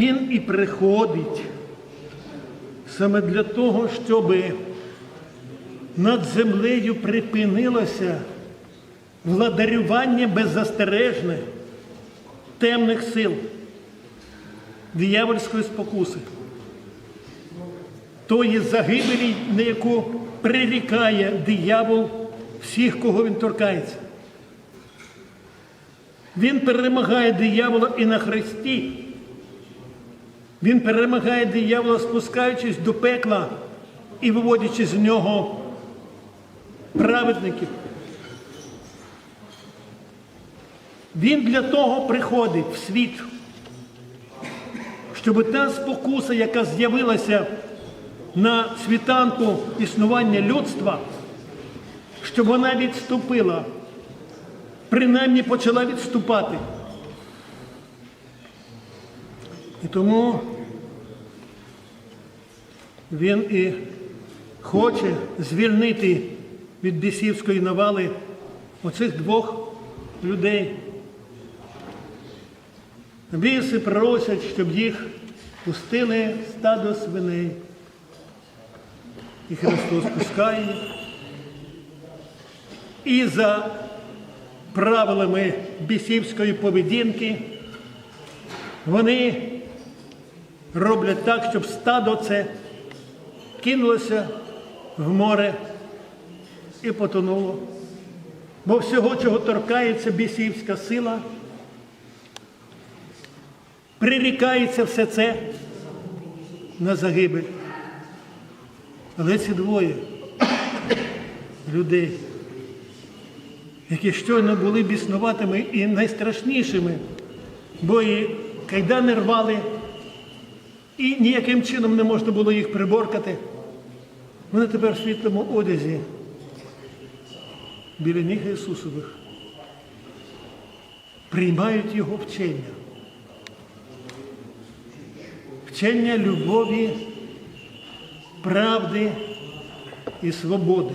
Він і приходить саме для того, щоб над землею припинилося владарювання беззастережне темних сил, диявольської спокуси, тої загибелі, на яку прирікає диявол всіх, кого він торкається. Він перемагає диявола і на Христі. Він перемагає диявола, спускаючись до пекла і виводячи з нього праведників. Він для того приходить в світ, щоб та спокуса, яка з'явилася на світанку існування людства, щоб вона відступила, принаймні почала відступати. І тому він і хоче звільнити від бісівської навали оцих двох людей. Біси просять, щоб їх пустили стадо свиней. І Христос пускає. І за правилами бісівської поведінки вони роблять так, щоб стадо це кинулося в море і потонуло. Бо всього, чого торкається бісівська сила, прирікається все це на загибель. Але ці двоє людей, які щойно були біснуватими і найстрашнішими, бо і кайдани рвали, і ніяким чином не можна було їх приборкати. Вони тепер в світлому одязі біля ніг Ісусових приймають Його вчення. Вчення любові, правди і свободи.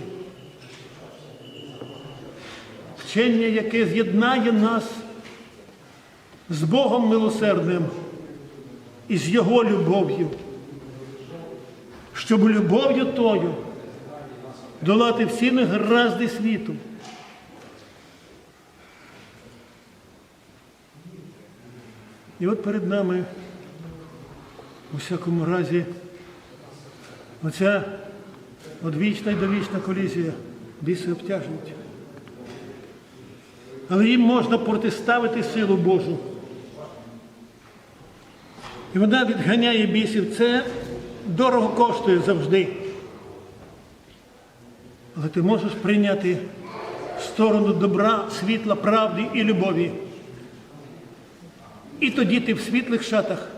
Вчення, яке з'єднає нас з Богом милосердним і з Його любов'ю, щоб любов'ю тою долати всі негаразди світу. І от перед нами у всякому разі оця одвічна і довічна колізія біси обтяжують. Але їм можна протиставити силу Божу. І вона відганяє бісів. Це дорого коштує завжди. Але ти можеш прийняти сторону добра, світла, правди і любові. І тоді ти в світлих шатах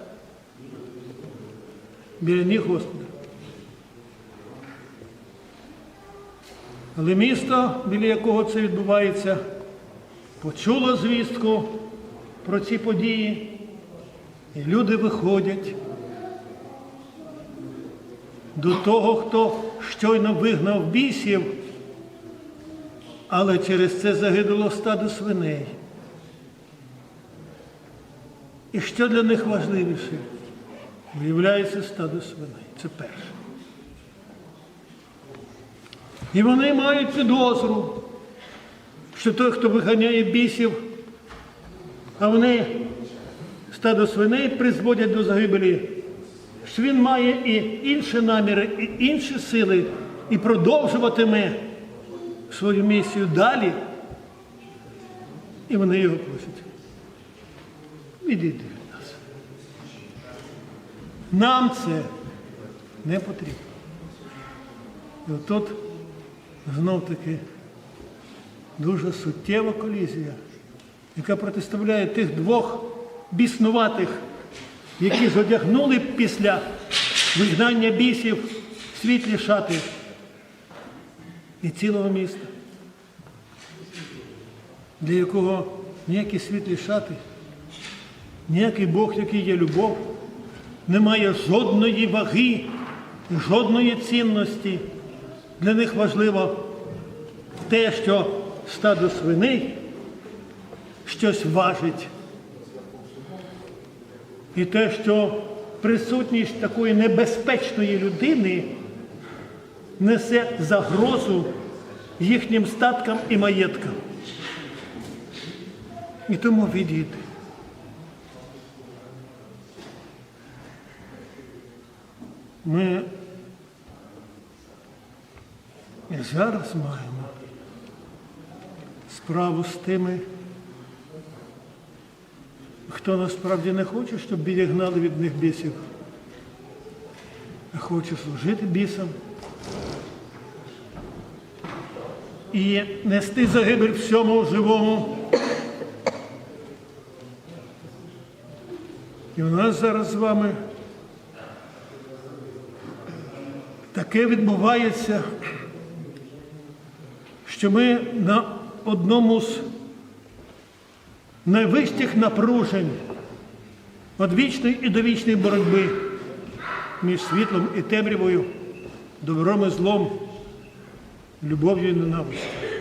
біля ніг Господа. Але місто, біля якого це відбувається, почуло звістку про ці події, і люди виходять до того, хто щойно вигнав бісів, але через це загинуло стадо свиней. І що для них важливіше? Виявляється стадо свиней. Це перше. І вони мають підозру, що той, хто виганяє бісів, а вони стадо свиней призводять до загибелі, що він має і інші наміри, і інші сили, і продовжуватиме свою місію далі. І вони його просять. Відійди від нас. Нам це не потрібно. І отут знов таки дуже суттєва колізія, яка протиставляє тих двох біснуватих, які зодягнули після вигнання бісів світлі шати і цілого міста, для якого ніякі світлі шати, ніякий Бог, який є любов, не має жодної ваги, жодної цінності. Для них важливо те, що стадо свиней щось важить. І те, що присутність такої небезпечної людини несе загрозу їхнім статкам і маєткам. І тому відійти. Ми зараз маємо справу з тими, хто насправді не хоче, щоб відігнали від них бісів, а хоче служити бісам і нести загибель всьому живому. І у нас зараз з вами таке відбувається, що ми на одному з найвищих напружень одвічної і довічної боротьби між світлом і темрявою, добром і злом, любов'ю і ненавистю.